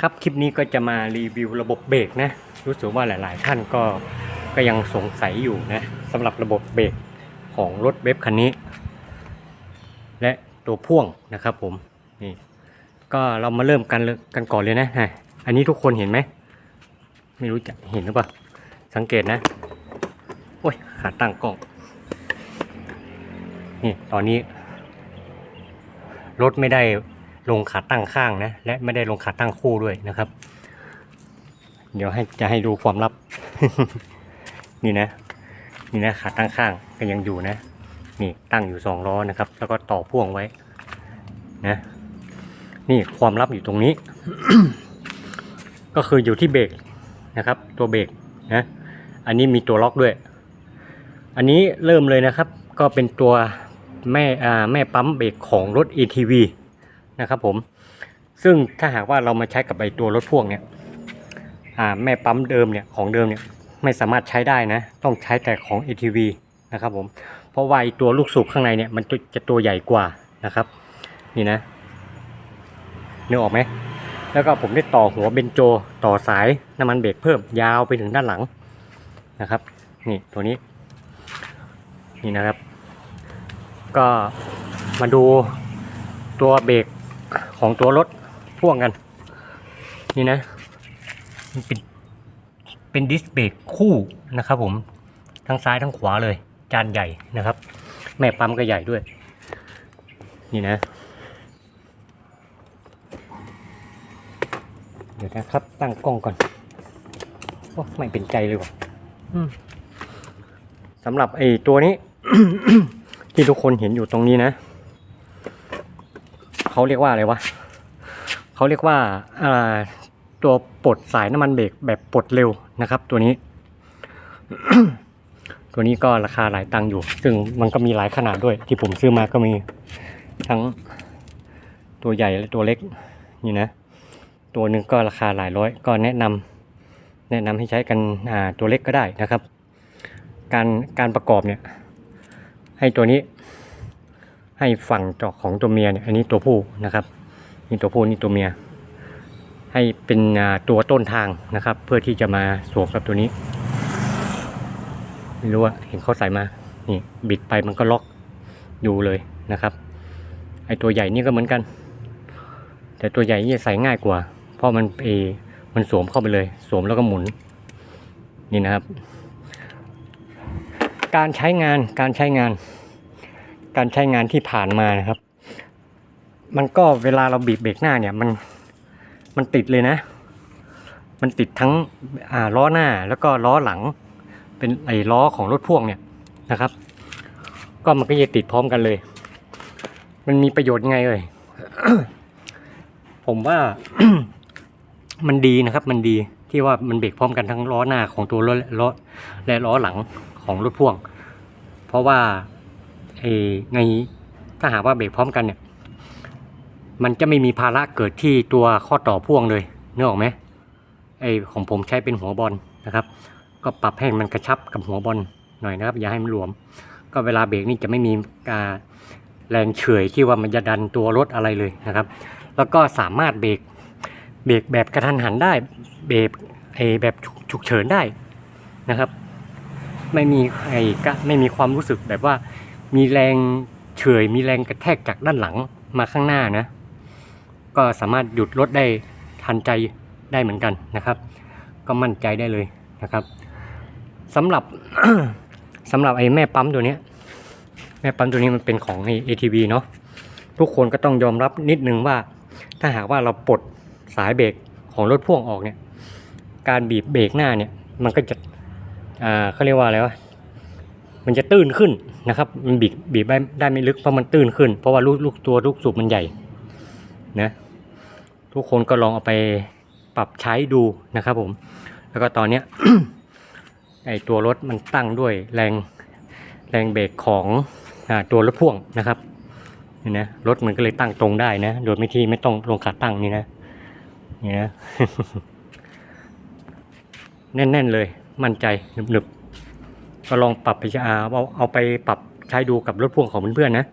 ครับคลิปนี้ก็จะมารีวิวระบบเบรกนะรู้สึกว่าหลาย ๆ ท่านก็ก็ยังสงสัยอยู่นะสำหรับระบบเบรกของรถเบฟคันนี้ และตัวพ่วงนะครับผมนี่ก็เรามาเริ่มกันกันก่อนเลยนะฮะอันนี้ทุกคนเห็นไหมไม่รู้จะเห็นหรือเปล่าสังเกตนะโอ้ยขาตั้งกล้องนี่ตอนนี้รถไม่ได้ ลงขาตั้งข้างนะ และไม่ได้ลงขาตั้งคู่ด้วยนะครับ เดี๋ยวให้จะให้ดูความลับ นี่นะ นี่นะขาตั้งข้างก็ยังอยู่นะ นี่ตั้งอยู่สองล้อนะครับ แล้วก็ต่อพ่วงไว้ นะ นี่ความลับอยู่ตรงนี้ ก็คืออยู่ที่เบรกนะครับ ตัวเบรกนะ อันนี้มีตัวล็อกด้วย อันนี้เริ่มเลยนะครับ ก็เป็นตัวแม่อ่าแม่ปั๊มเบรกของรถ ATV นะครับผม ซึ่งถ้าหากว่าเรามาใช้กับไอตัวรถพ่วงเนี่ยอ่าแม่ปั๊มเดิมเนี่ยของเดิมเนี่ยไม่สามารถใช้ได้นะ ต้องใช้แต่ของ ATV นะครับผม เพราะว่าไอตัวลูกสูบข้างในเนี่ยมันจะจะตัวใหญ่กว่านะครับ นี่นะนึกออกไหม แล้วก็ผมได้ต่อหัวเบนโจต่อสายน้ำมันเบรกเพิ่มยาวไปถึงด้านหลังนะครับ นี่ตัวนี้ นี่นะครับ ก็มาดูตัวเบรก ของตัวรถพ่วงกัน นี่นะมันเป็นเป็นดิสเบรกคู่นะครับผมทั้งซ้ายทั้งขวาเลย จานใหญ่นะครับ แม่ปั๊มก็ใหญ่ด้วย นี่นะ เดี๋ยวนะครับ ตั้งกล้องก่อนโอ้ไม่เป็นใจเลยว่ะสำหรับไอ้ตัวนี้ ที่ทุกคนเห็นอยู่ตรงนี้นะ เขาเรียกว่าอะไรวะเขาเรียกว่าตัวปลดสายน้ำมันเบรกแบบปลดเร็วนะครับ ตัวนี้ ตัวนี้ก็ราคาหลายตังค์อยู่ ซึ่งมันก็มีหลายขนาดด้วย ที่ผมซื้อมาก็มีทั้งตัวใหญ่และตัวเล็กนี่นะ ตัวหนึ่งก็ราคาหลายร้อย ก็แนะนำแนะนำให้ใช้กันตัวเล็กก็ได้นะครับ การการประกอบเนี่ย ให้ตัวนี้ ให้ฝั่งจอกของตัวเมียเนี่ยอันนี้ตัวผู้นะครับนี่ตัวผู้นี่ตัวเมีย ให้เป็นตัวต้นทางนะครับ เพื่อที่จะมาสวมกับตัวนี้ไม่รู้ว่าเห็นเขาใส่มานี่บิดไปมันก็ล็อกอยู่เลยนะครับไอตัวใหญ่นี่ก็เหมือนกัน แต่ตัวใหญ่นี่ใส่ง่ายกว่า เพราะมันเอมันสวมเข้าไปเลย สวมแล้วก็หมุนนี่นะครับ การใช้งานการใช้งาน การใช้งานที่ผ่านมานะครับ มันก็เวลาเราบีบเบรกหน้าเนี่ยมันมันติดเลยนะ มันติดทั้งอ่าล้อหน้าแล้วก็ล้อหลัง เป็นไอ้ล้อของรถพ่วงเนี่ยนะครับ ก็มันก็จะติดพร้อมกันเลย มันมีประโยชน์ยังไงเอ่ยผมว่ามันดีนะครับ มันดีที่ว่ามันเบรกพร้อมกันทั้งล้อหน้าของตัวรถและล้อและล้อหลังของรถพ่วง เพราะว่า ในถ้าหากว่าเบรกพร้อมกันเนี่ย มันจะไม่มีภาระเกิดที่ตัวข้อต่อพ่วงเลยนึกออกไหมไอของผมใช้เป็นหัวบอลนะครับ ก็ปรับให้มันกระชับกับหัวบอลหน่อยนะครับ อย่าให้มันหลวม ก็เวลาเบรกนี่จะไม่มีการแรงเฉื่อยที่ว่ามันจะดันตัวรถอะไรเลยนะครับ แล้วก็สามารถเบรกเบรกแบบกระทันหันได้เบรกไอแบบฉุกเฉินได้นะครับ ไม่มีไอ้กะไม่มีความรู้สึกแบบว่า มีแรงเฉยมีแรงกระแทกจากด้านหลังมาข้างหน้านะ ก็สามารถหยุดรถได้ทันใจได้เหมือนกันนะครับ ก็มั่นใจได้เลยนะครับสำหรับสำหรับไอ้แม่ปั๊มตัวนี้แม่ปั๊มตัวนี้มันเป็นของไอ้ ATV เนาะทุกคนก็ต้องยอมรับนิดนึงว่า ถ้าหากว่าเราปลดสายเบรกของรถพ่วงออกเนี่ย การบีบเบรกหน้าเนี่ยมันก็จะอ่าเขาเรียกว่าอะไรวะ มันจะตื้นขึ้นนะครับมันบีบบีบได้ไม่ลึกเพราะมันตื้นขึ้น เพราะว่าลูกลูกตัวลูกสูบมันใหญ่นะทุกคนก็ลองเอาไปปรับใช้ดูนะครับผม แล้วก็ตอนเนี้ยไอตัวรถมันตั้งด้วยแรงแรงเบรกของอตัวรถพ่วงนะครับนี่นะรถมันก็เลยตั้งตรงได้นะ โดยไม่ที่ไม่ต้องลงขาตั้งนี่นะนี่นะแน่นๆเลยมั่นใจหนึบๆ ก็ลองปรับไปเอาเอาเอาไปปรับใช้ดูกับรถพ่วงของเพื่อนๆนะ